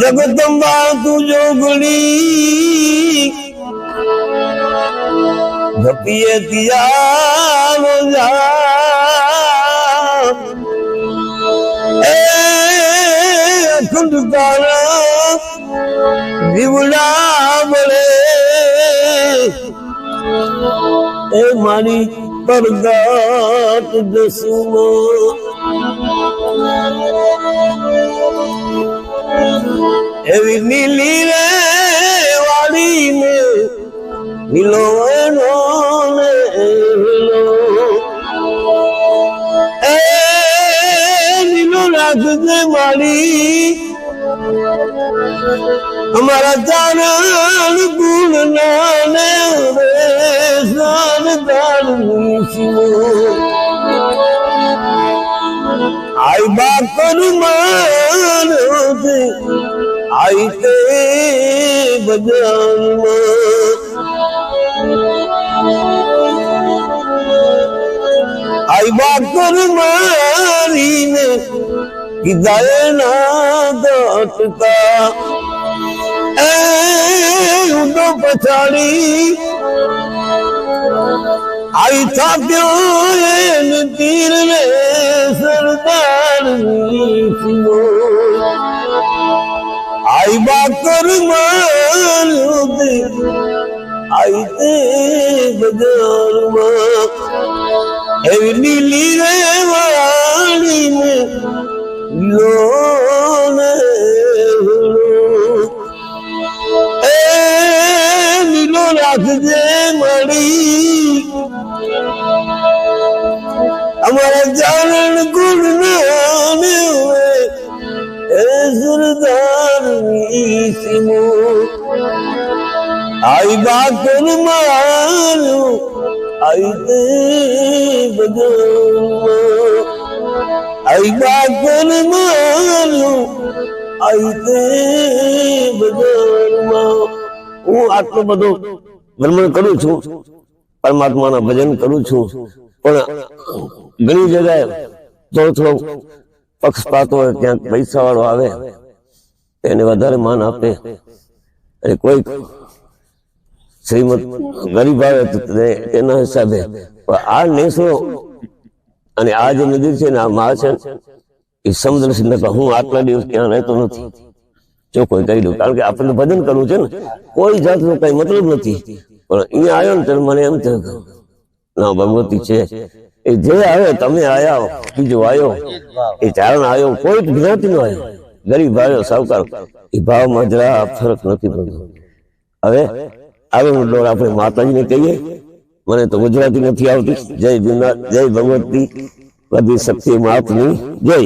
જગદંબા તું જોગણી. જપીએ તિયાનો જા એ અખંડ તારા વિવડા મળે એ મારી પરગાટ દસુમો એવી નીલી રે વાળી ને નીલો એનો ને નીલો એ નીલો રાખજે आई ते आई बाकर मारी ने किदाए ना दाटता ए उदो पछाड़ी। आई था प्यों ये तीर में सरदार नीचियों બાકર કરમાં તે આઈ તે બજારમાં એવી લીલી રે વાળીને લોને એ નીલો રાખજે મળી અમારા જાણ સીમો આઈ બાકર મારું, આઈ તે બજારમાં હું આટલો બધો ભ્રમણ કરું છું, પરમાત્માના ભજન કરું છું, પણ ઘણી જગ્યાએ થોડો થોડો પક્ષપાત હોય, ક્યાંક પૈસા વાળો આવે એને વધારે માન આપે. અને કોઈ શ્રીમદ ગરીબ આવે એના હિસાબે. આ નેસો અને આ જે નદી છે આ મા છે એ સમુદ્ર સિંહ હું આટલા દિવસ ત્યાં રહેતો નથી. જો કોઈ કહી દઉં. કારણ કે આપણને ભજન કરવું છે ને, કોઈ જાતનો કઈ મતલબ નથી. પણ અહીંયા આવ્યો ને, ત્યારે મને એમ થયું ના, ભગવતી છે. એ જે આવે, તમે આયા, બીજો આવ્યો એ ચારણ આવ્યો કોઈ જ્ઞાતિ નો આવ્યો. ગરીબ ભાઈઓ, સાવકાર, એ ભાવમાં જરા ફરક નથી પડતો. હવે આગળનો ડોર આપણે માતાજીને કહીએ, મને તો ગુજરાતી નથી આવતી. જય જુના જય ભગવતી, બધી શક્તિ માતની જય.